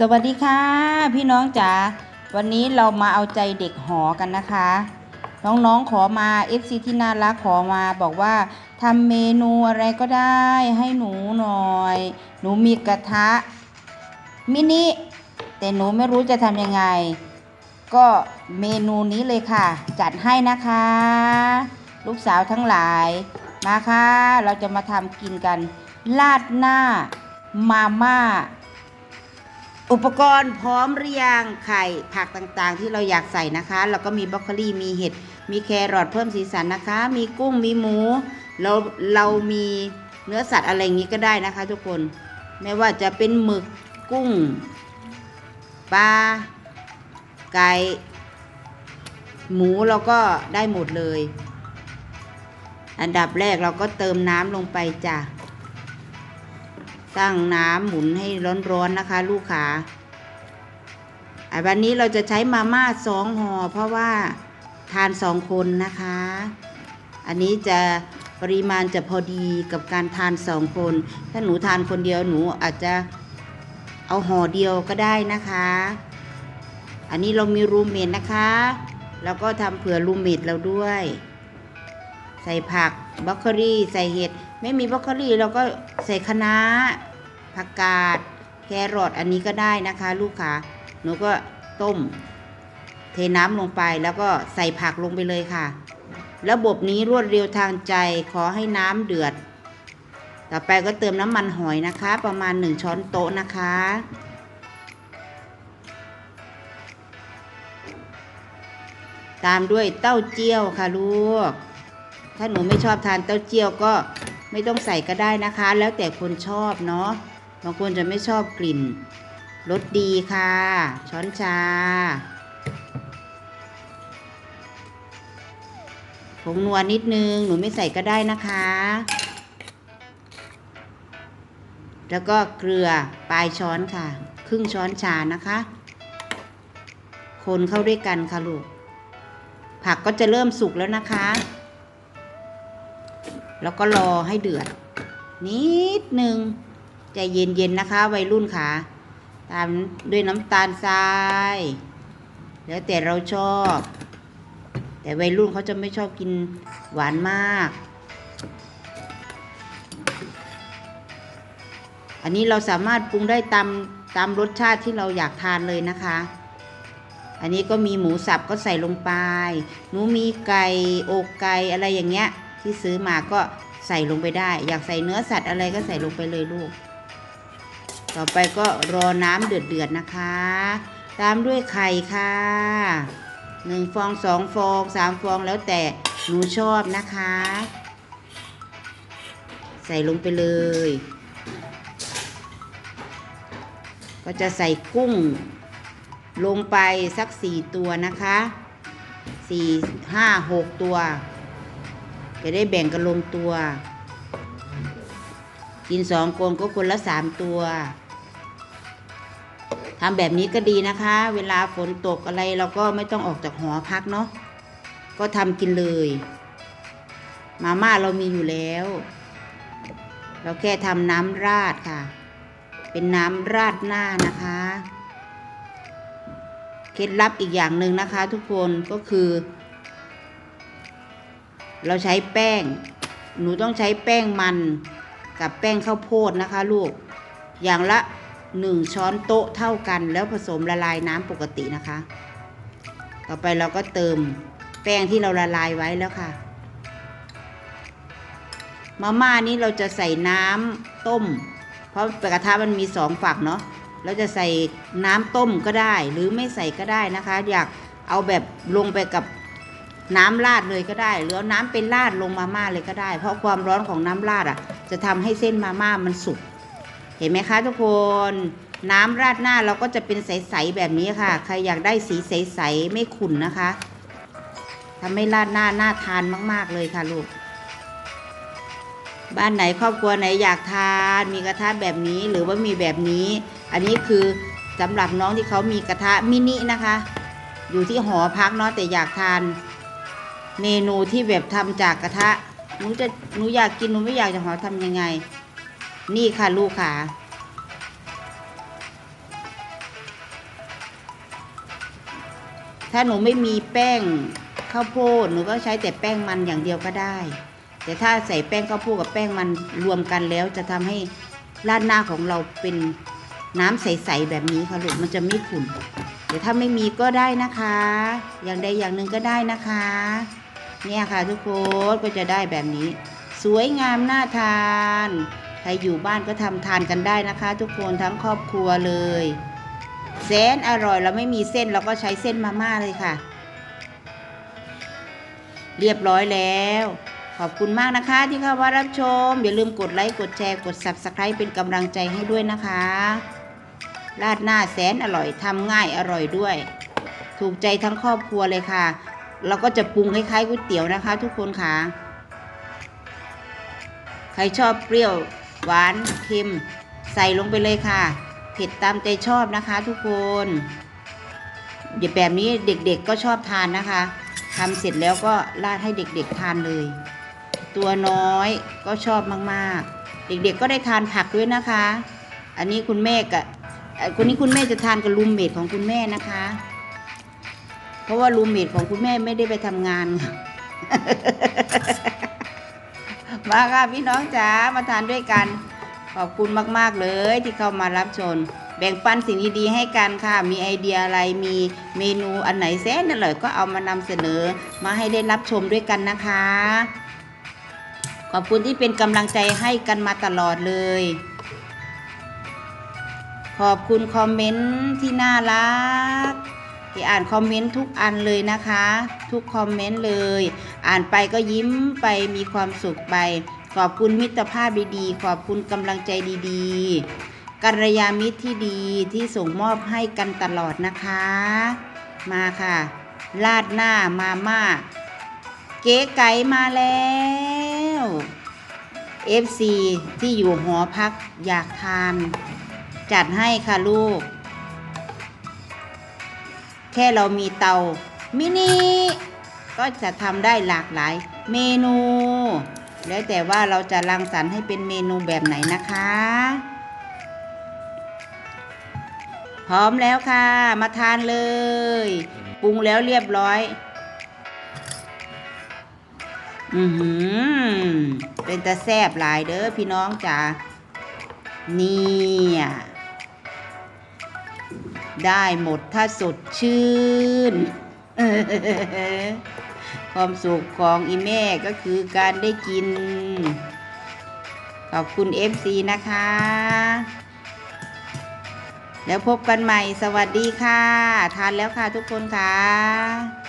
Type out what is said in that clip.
สวัสดีค่ะ พี่น้องจ๋าวันนี้เรามาเอาใจเด็กหอกันนะคะ น้องๆขอมา FC ที่น่ารักขอมาบอกว่าทำเมนูอะไรก็ได้ให้หนูหน่อย หนูมีกระทะมินิแต่หนูไม่รู้จะทำยังไง ก็เมนูนี้เลยค่ะ จัดให้นะคะ ลูกสาวทั้งหลายมาค่ะ เราจะมาทำกินกัน ลาดหน้ามาม่า อุปกรณ์พร้อมหรือยังไข่ผักต่างๆ ที่เราอยากใส่นะคะ แล้วก็มีบรอกโคลีมีเห็ด มีแครอทเพิ่มสีสันนะคะ มีกุ้งมีหมู เราเรามีเนื้อสัตว์อะไรอย่างนี้ก็ได้นะคะ ทุกคนไม่ว่าจะเป็นหมึกกุ้งปลาไก่หมูเราก็ได้หมดเลย อันดับแรกเราก็เติมน้ำลงไปจ้ะ ตั้งน้ำหมุนให้ร้อนๆนะคะ ลูกขาอะวันนี้เราจะใช้มาม่าสองห่อเพราะว่าทานสองคนนะคะ อันนี้จะปริมาณจะพอดีกับการทานสองคน ถ้าหนูทานคนเดียวหนูอาจจะเอาห่อเดียวก็ได้นะคะ อันนี้เรามีรูมเมดนะคะ แล้วก็ทำเผื่อรูมเมดเราด้วย ใส่ผักบรอกโคลีใส่เห็ด ไม่มีบรอกโคลีเราก็ใส่คะน้าผักกาดแครอทอันนี้ก็ได้นะคะ ลูกค้าหนูก็ต้ม เทน้ำลงไปแล้วก็ใส่ผักลงไปเลยค่ะ ระบบนี้รวดเร็วทางใจขอให้น้ำเดือด ต่อไปก็เติมน้ำมันหอยนะคะ ประมาณ 1 ช้อนโต๊ะนะคะตามด้วยเต้าเจี้ยวค่ะลูก ถ้าหนูไม่ชอบทานเต้าเจี้ยวก็ ไม่ต้องใส่ก็ได้นะคะ แล้วแต่คนชอบเนาะบางคนจะไม่ชอบกลิ่นรสดีค่ะ ช้อนชาผงนัวนิดนึง หนูไม่ใส่ก็ได้นะคะ แล้วก็เกลือปลายช้อนค่ะ ครึ่งช้อนชานะคะ คนเข้าด้วยกันค่ะลูก ผักก็จะเริ่มสุกแล้วนะคะ แล้วก็รอให้เดือด นิดหนึ่งใจเย็นๆนะคะวัยรุ่นค่ะ ตามด้วยน้ำตาลทราย แล้วแต่เราชอบ แต่วัยรุ่นเขาจะไม่ชอบกินหวานมาก อันนี้เราสามารถปรุงได้ตามตามรสชาติที่เราอยากทานเลยนะคะ อันนี้ก็มีหมูสับก็ใส่ลงไป หนูมีไก่อกไก่อะไรอย่างเงี้ย ที่ซื้อมาก็ใส่ลงไปได้ อยากใส่เนื้อสัตว์อะไรก็ใส่ลงไปเลยลูก ต่อไปก็รอน้ำเดือดๆนะคะ ตามด้วยไข่ค่ะหนึ่งฟองสองฟองสามฟองแล้วแต่หนูชอบนะคะ ใส่ลงไปเลย ก็จะใส่กุ้ง ลงไปสักสี่ตัวนะคะสี่ห้าหกตัว จะได้แบ่งกันลงตัว กินสองคนก็คนละสามตัวทำแบบนี้ก็ดีนะคะ เวลาฝนตกอะไรเราก็ไม่ต้องออกจากหอพักเนาะก็ทำกินเลย มาม่าเรามีอยู่แล้ว เราแค่ทำน้ำราดค่ะ เป็นน้ำราดหน้านะคะเคล็ดลับอีกอย่างหนึ่งนะคะ ทุกคนก็คือ เราใช้แป้ง หนูต้องใช้แป้งมันกับแป้งข้าวโพดนะคะลูก อย่างละหนึ่งช้อนโต๊ะเท่ากัน แล้วผสมละลายน้ำปกตินะคะ ต่อไปเราก็เติมแป้งที่เราละลายไว้แล้วค่ะ มาม่านี้เราจะใส่น้ำต้ม เพราะกระทะมันมีสองฝักเนาะ เราจะใส่น้ำต้มก็ได้หรือไม่ใส่ก็ได้นะคะ อยากเอาแบบลงไปกับ น้ำราดเลยก็ได้ หรือน้ำเป็นราดลงมาม่าเลยก็ได้ เพราะความร้อนของน้ำราดอะ จะทำให้เส้นมาม่ามันสุก เห็นไหมคะทุกคน น้ำราดหน้าเราก็จะเป็นใสๆแบบนี้ค่ะ ใครอยากได้สีใสๆไม่ขุ่นนะคะทำให้ราดหน้าน่าทานมาก ๆเลยค่ะลูก บ้านไหนครอบครัวไหนอยากทาน มีกระทะแบบนี้หรือว่ามีแบบนี้ อันนี้คือสำหรับน้องที่เขามีกระทะมินินะคะ อยู่ที่หอพักเนาะแต่อยากทาน เมนูที่แบบทำจากกระทะหนูจะหนูอยากกินหนูไม่อยากจะขอทำยังไง นี่ค่ะลูกค่ะถ้าหนูไม่มีแป้งข้าวโพดหนูก็ใช้แต่แป้งมันอย่างเดียวก็ได้ แต่ถ้าใส่แป้งข้าวโพดกับแป้งมันรวมกันแล้วจะทำให้ราดหน้าของเราเป็นน้ำใสๆแบบนี้ค่ะลูกมันจะไม่ขุ่นแต่ถ้าไม่มีก็ได้นะคะ อย่างใดอย่างหนึ่งก็ได้นะคะ เนี่ยค่ะทุกคนก็จะได้แบบนี้ สวยงามน่าทาน ใครอยู่บ้านก็ทำทานกันได้นะคะ ทุกคนทั้งครอบครัวเลยแสนอร่อยเราไม่มีเส้นเราก็ใช้เส้นมาม่าเลยค่ะ เรียบร้อยแล้ว ขอบคุณมากนะคะที่เข้ามารับชม อย่าลืมกดไลค์กดแชร์กด subscribe เป็นกำลังใจให้ด้วยนะคะ ราดหน้าแสนอร่อยทำง่ายอร่อยด้วย ถูกใจทั้งครอบครัวเลยค่ะ เราก็จะปรุงคล้ายๆก๋วยเตี๋ยวนะคะ ทุกคนค่ะ ใครชอบเปรี้ยวหวานเค็ม ใส่ลงไปเลยค่ะ เผ็ดตามใจชอบนะคะ ทุกคนเดี๋ยวแบบนี้เด็กๆก็ชอบทานนะคะทำเสร็จแล้วก็ราดให้เด็กๆทานเลย ตัวน้อยก็ชอบมากๆ เด็กๆก็ได้ทานผักด้วยนะคะ อันนี้คุณแม่กับคนนี้คุณแม่จะทานกับรูมเมทของคุณแม่นะคะ เพราะว่ารูมเมทของคุณแม่ไม่ได้ไปทำงาน มาค่ะพี่น้องจ๋ามาทานด้วยกัน ขอบคุณมาก ๆ เลยที่เข้ามารับชมแบ่งปันสิ่งดีๆให้กันค่ะ มีไอเดียอะไร มีเมนูอันไหนแสนอร่อยก็เอามานำเสนอ มาให้ได้รับชมด้วยกันนะคะ ขอบคุณที่เป็นกำลังใจให้กันมาตลอดเลย ขอบคุณคอมเมนต์ที่น่ารัก ที่อ่านคอมเมนต์ทุกอันเลยนะคะ ทุกคอมเมนต์เลย อ่านไปก็ยิ้มไปมีความสุขไป ขอบคุณมิตรภาพดีๆ ขอบคุณกำลังใจดีๆกัลยาณมิตรที่ดีที่ส่งมอบให้กันตลอดนะคะ มาค่ะลาดหน้ามาม่าเก๋ไก่มาแล้ว FC ที่อยู่หอพักอยากทาน จัดให้ค่ะลูก แค่เรามีเตามินิก็จะทำได้หลากหลายเมนู แล้วแต่ว่าเราจะรังสรรค์ให้เป็นเมนูแบบไหนนะคะ พร้อมแล้วค่ะ มาทานเลย ปรุงแล้วเรียบร้อย อือหือ เป็นตะแซบหลายเด้อพี่น้องจ๋าเนี่ย ได้หมดถ้าสดชื่น ความสุขของอีแม่ก็คือการได้กิน ขอบคุณ FC นะคะ แล้วพบกันใหม่สวัสดีค่ะ ทานแล้วค่ะทุกคนค่ะ